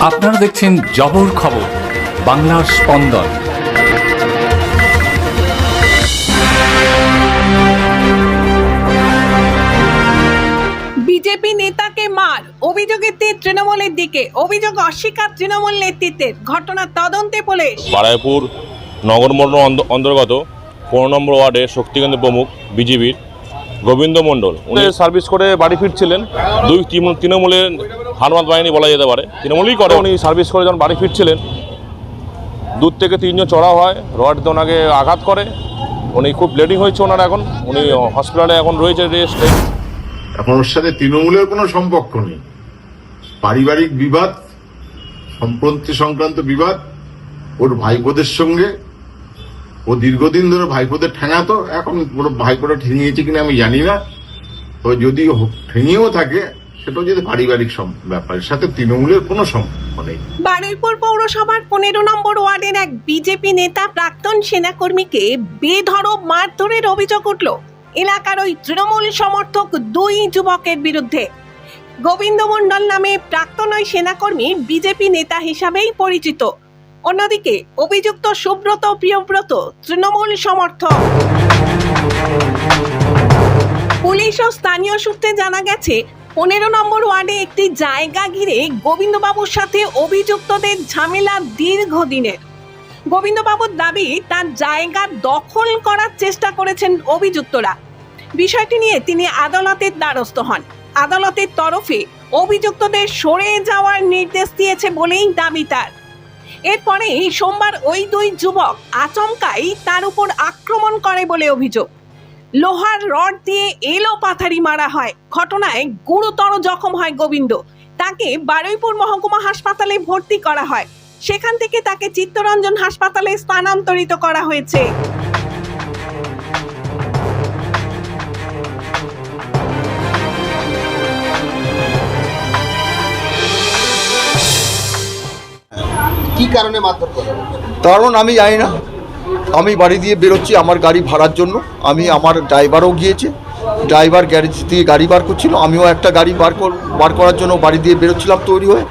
আপনারা দেখছেন জবর খবর বাংলার স্পন্দন। বিজেপি নেতাকে মার অভিযোগের তীর তৃণমূলের দিকে অভিযোগ অস্বীকার তৃণমূল নেতৃত্বের ঘটনার তদন্তে পুলিশ। বারাইপুর নগরমন্ডল অন্ত- অন্তর্গত পনেরো নম্বর ওয়ার্ডে শক্তিকেন্দ্র প্রমুখ বিজেপির গোবিন্দ মণ্ডল। উনি সার্ভিস করে বাড়ি ফিরছিলেন। দুই তৃণ- তৃণমূলের হানুমাত বাহিনী বলা যেতে পারে। তৃণমূলই করে। উনি সার্ভিস করে যখন বাড়ি ফিরছিলেন দূর থেকে তিনজন চড়া হয়। রড দিয়ে ওনাকে আঘাত করে। উনি খুব ব্লিডিং হয়েছে ওনার এখন। উনি হসপিটালে এখন রয়েছে রেস্টে এখন ওর সাথে তৃণমূলের কোনো সম্পর্ক নেই। পারিবারিক বিবাদ সম্পত্তি সংক্রান্ত বিবাদ ওর ভাইপোদের সঙ্গে ও দীর্ঘদিন ধরে ভাইপোদের ঠেঙাতো, এখন ভাইপোটা ঠেঙিয়েছে কিনা আমি জানি না। তো যদি ঠেঙিয়েও থাকে সেটা যদি পারিবারিক ব্যাপারের সাথে তৃণমূলের কোনো সম্পর্ক নেই। বারুইপুর পৌরসভার পনেরো নম্বর ওয়ার্ডের এক বিজেপি নেতা প্রাক্তন সেনাকর্মীকে বেধড়ক মারধরের অভিযোগ উঠল। এলাকার ওই তৃণমূল সমর্থক দুই যুবকের বিরুদ্ধে। গোবিন্দ মণ্ডল নামে প্রাক্তন ওই সেনাকর্মী বিজেপি নেতা হিসাবেই পরিচিত। অন্যদিকে, অভিযুক্ত সুব্রত প্রিয়ব্রত তৃণমূল সমর্থক। পুলিশ ও স্থানীয় সূত্রে জানা গেছে, পনেরো নম্বর ওয়ার্ডে একটি জায়গা ঘিরে গোবিন্দবাবুর সাথে অভিযুক্তদের ঝামেলা দীর্ঘদিনের। গোবিন্দবাবুর দাবি, তার জায়গা দখল করার চেষ্টা করেছেন অভিযুক্তরা। বিষয়টি নিয়ে তিনি আদালতের দ্বারস্থ হন। আদালতের তরফে অভিযুক্তদের সরে যাওয়ার নির্দেশ দিয়েছে বলেই দাবি তার। এরপরে সোমবার ওই দুই যুবক আচমকাই তার উপর আক্রমণ করে বলে অভিযোগ। লোহার রড দিয়ে এলো পাথারি মারা হয়। ঘটনায় গুরুতর জখম হয় গোবিন্দ। তাকে বারুইপুর মহকুমা হাসপাতালে ভর্তি করা হয়। সেখান থেকে তাকে চিত্তরঞ্জন হাসপাতালে স্থানান্তরিত করা হয়েছে। কি কারণে মারধর করে? কারণ আমি জানি না। আমি বাড়ি দিয়ে বেরোচ্ছি আমার গাড়ি ভাড়ার জন্য। আমি আমার ড্রাইভারও গিয়েছে। ড্রাইভার গ্যারেজ দিয়ে গাড়ি বার করছিল। আমিও একটা গাড়ি বার কর বার করার জন্য বাড়ি দিয়ে বেরোচ্ছিলাম তৈরি হয়ে।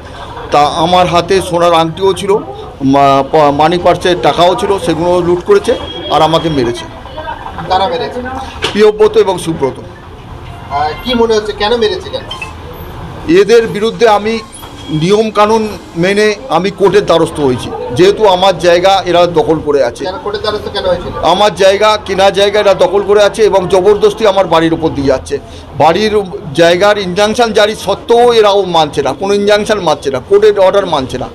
তা আমার হাতে সোনার আংটিও ছিল মানি পার্সের টাকাও ছিল সেগুলো লুট করেছে আর আমাকে মেরেছে। প্রিয়ব্রত এবং সুব্রত। কি মনে হচ্ছে? কেন মেরেছে কেন? এদের বিরুদ্ধে আমি নিয়ম কানুন মেনে আমি কোর্টের দ্বারস্থ হয়েছি। যেহেতু আমার জায়গা এরা দখল করে আছে। আমার জায়গা কেনা জায়গা এরা দখল করে আছে এবং জবরদস্তি আমার বাড়ির উপর দিয়ে যাচ্ছে। বাড়ির জায়গার ইনজাংশন জারি সত্ত্বেও এরাও মানছে না। কোনো ইনজাংশন মানছে না। কোর্টের অর্ডার মানছে না।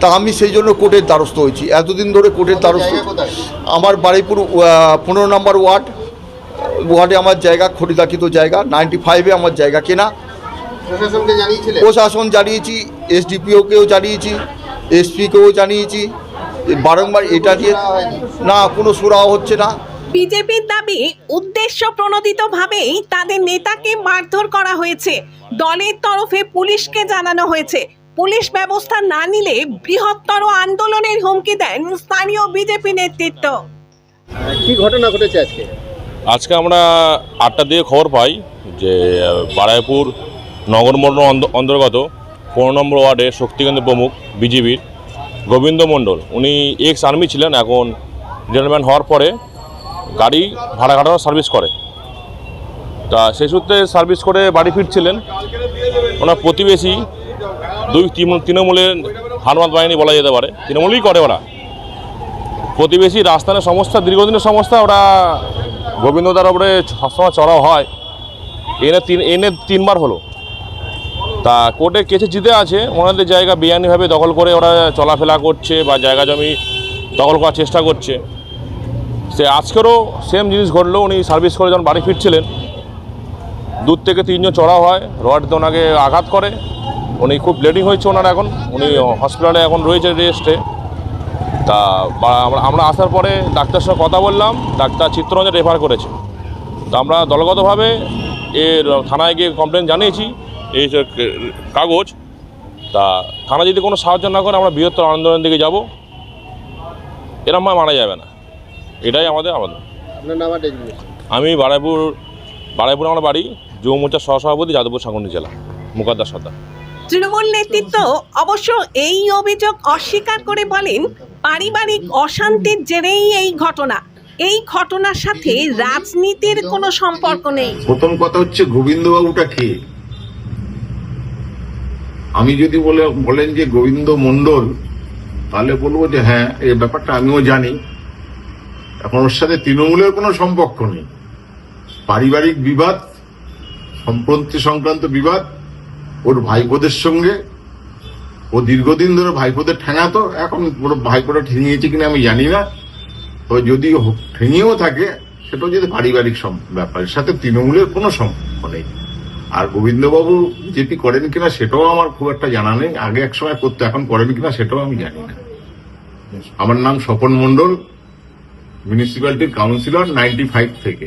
তা আমি সেই জন্য কোর্টের দ্বারস্থ হয়েছি। এতদিন ধরে কোর্টের দ্বারস্থ আমার বাড়িপুর পনেরো নম্বর ওয়ার্ড। ওয়ার্ডে আমার জায়গা খরিদাকৃত জায়গা। নাইনটি ফাইভে আমার জায়গা কেনা। প্রশাসন জানিয়েছি। এসডিপিওকেও জানিয়েছি এসপিকেও জানিয়েছি বারংবার এটা দিয়ে না কোনো সুরাহ হচ্ছে না। বিজেপির দাবি উদ্দেশ্য প্রণোদিত ভাবেই তাদের নেতাকে মারধর করা হয়েছে। দলের তরফে পুলিশকে জানানো হয়েছে। পুলিশ ব্যবস্থা না নিলে বৃহত্তর আন্দোলনের হুমকি দেন স্থানীয় বিজেপি নেতৃত্ব। কি ঘটনা ঘটেছে আজকে? আজকে আমরা আটটা দিয়ে খবর পাই যে আহ, বারাইপুর নগরমন্ডল অন্ত- অন্তর্গত পনেরো নম্বর ওয়ার্ডে শক্তিকেন্দ্র প্রমুখ, বিজেপির গোবিন্দ মণ্ডল। উনি এক্স আর্মি ছিলেন, এখন রিটায়ারমেন্ট হওয়ার পরে গাড়ি ভাড়া ঘাটানো সার্ভিস করে। তা সেই সূত্রে সার্ভিস করে বাড়ি ফিরছিলেন। ওনার প্রতিবেশী দুই তৃণ- তৃণমূলের হানুমাত বাহিনী বলা যেতে পারে, তৃণমূলই করে ওরা। প্রতিবেশী রাজস্থানের সংস্থা দীর্ঘদিনের সংস্থা ওরা গোবিন্দ গোবিন্দদার ওপরে সবসময় চড়াও হয়। এনে তিন এনে তিনবার হলো। তা কোর্টে কেসে জিতে আছে। ওনাদের জায়গা বেআইনিভাবে দখল করে ওরা চলাফেরা করছে বা জায়গা জমি দখল করার চেষ্টা করছে। সে আজকেরও সেম জিনিস ঘটলো। উনি সার্ভিস করে যখন বাড়ি ফিরছিলেন, দূর থেকে তিনজন চড়াও হয়, রড ওনাকে আঘাত করে। উনি খুব ব্লিডিং হয়েছে ওনার এখন। উনি হসপিটালে এখন রয়েছে রেস্টে তা আমরা আসার পরে ডাক্তার সঙ্গে কথা বললাম। ডাক্তার চিত্তরঞ্জন রেফার করেছে। তো আমরা দলগতভাবে এর থানায় গিয়ে কমপ্লেন জানিয়েছি। এই যে কাগজ তা থানা যদি কোনো সাহায্য না করে আমরা বৃহত্তর আন্দোলনের দিকে যাব। এরম ভাবে মারা যাবে না। এটাই আমাদের আমাদের আপনার নাম আর ডেজিগনেশন আমি বারাইপুর বারাইপুর আমার বাড়ি যুব মোর্চার সহসভাপতি যাদবপুর সাগরনী জেলা মুকাদ্দার সর্দার। তৃণমূল নেতৃত্ব অবশ্য এই অভিযোগ অস্বীকার করে বলেন পারিবারিক অশান্তির জেরেই এই ঘটনা। এই ঘটনার সাথে রাজনীতির কোনো সম্পর্ক নেই। প্রথম কথা হচ্ছে গোবিন্দবাবুটা কে? আমি যদি বলে বলেন যে গোবিন্দ মন্ডল তাহলে বলব যে হ্যাঁ এই ব্যাপারটা আমিও জানি। এখন ওর সাথে তৃণমূলের কোনো সম্পর্ক নেই। পারিবারিক বিবাদ সম্পত্তি সংক্রান্ত বিবাদ, ওর ভাইপোদের সঙ্গে, ও দীর্ঘদিন ধরে ভাইপোদের ঠেঙাতো এখন ওর ভাইপোটা ঠেঙিয়েছে কিনা আমি জানি না। তবে যদি ঠেঙিয়েও থাকে, সেটাও যদি পারিবারিক ব্যাপারের সাথে তৃণমূলের কোনো সম্পর্ক নেই। আর গোবিন্দবাবু বিজেপি করেন কিনা সেটাও আমার খুব একটা জানা নেই। আগে এক সময় করতো, এখন করেন কিনা সেটাও আমি জানি না। আমার নাম স্বপন মণ্ডল মিউনিসিপ্যালিটির কাউন্সিলর নাইনটি ফাইভ থেকে।